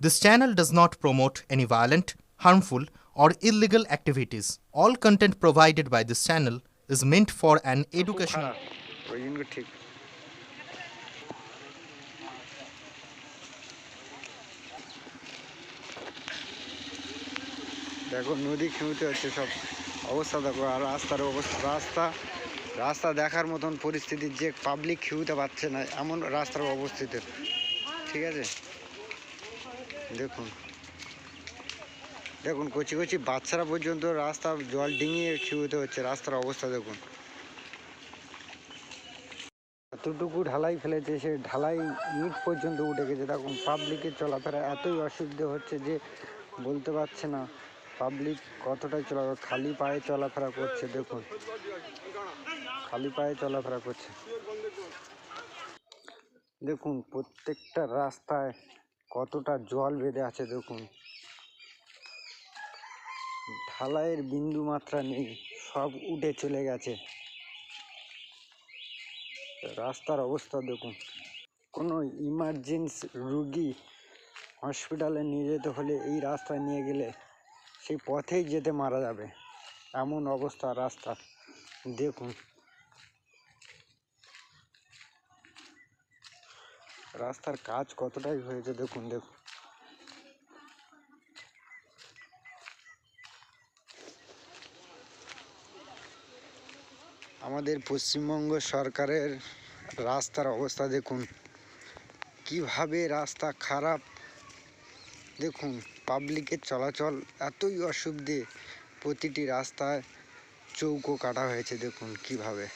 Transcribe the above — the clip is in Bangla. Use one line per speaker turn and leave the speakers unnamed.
This channel does not promote any violent, harmful, or illegal activities. All content provided by this channel is meant for an educational.
দেখো নদী খেমতে হচ্ছে সব অবস্থা দেখো আর রাস্তার অবস্থা রাস্তা রাস্তা দেখার মতন পরিস্থিতি যে পাবলিক খেউতে পারছে না এমন রাস্তার অবস্থিত ঠিক আছে দেখুন। দেখুন, কচি কচি বাচ্চারা পর্যন্ত রাস্তা জল ডিঙিয়ে খেউতে হচ্ছে, রাস্তার অবস্থা দেখুন। এতটুকু ঢালাই ফেলেছে, সে ঢালাই ইট পর্যন্ত উঠে গেছে। দেখুন পাবলিকের চলাফেরা এতই অসুবিধে হচ্ছে যে বলতে পারছে না পাবলিক কতটাই চলা, খালি পায়ে চলাফেরা করছে, দেখুন। খালি পায়ে চলাফেরা করছে। দেখুন, প্রত্যেকটা রাস্তায় কতটা জল বেঁধে আছে দেখুন। ঢালাইয়ের বিন্দু মাত্রা নেই, সব উঠে চলে গেছে। রাস্তার অবস্থা দেখুন। কোনো ইমার্জেন্সি রুগী হসপিটালে নিয়ে যেতে হলে এই রাস্তায় নিয়ে গেলে সেই পথেই যেতে মারা যাবে। এমন অবস্থা রাস্তার। দেখুন রাস্তার কাজ কতটাই হয়েছে দেখুন দেখুন। আমাদের পশ্চিমবঙ্গ সরকারের রাস্তার অবস্থা দেখুন, কীভাবে রাস্তা খারাপ। দেখুন পাবলিকের চলাচল এতই অসুবিধে প্রতিটি রাস্তায় চৌকো কাটা হয়েছে দেখুন, কীভাবে।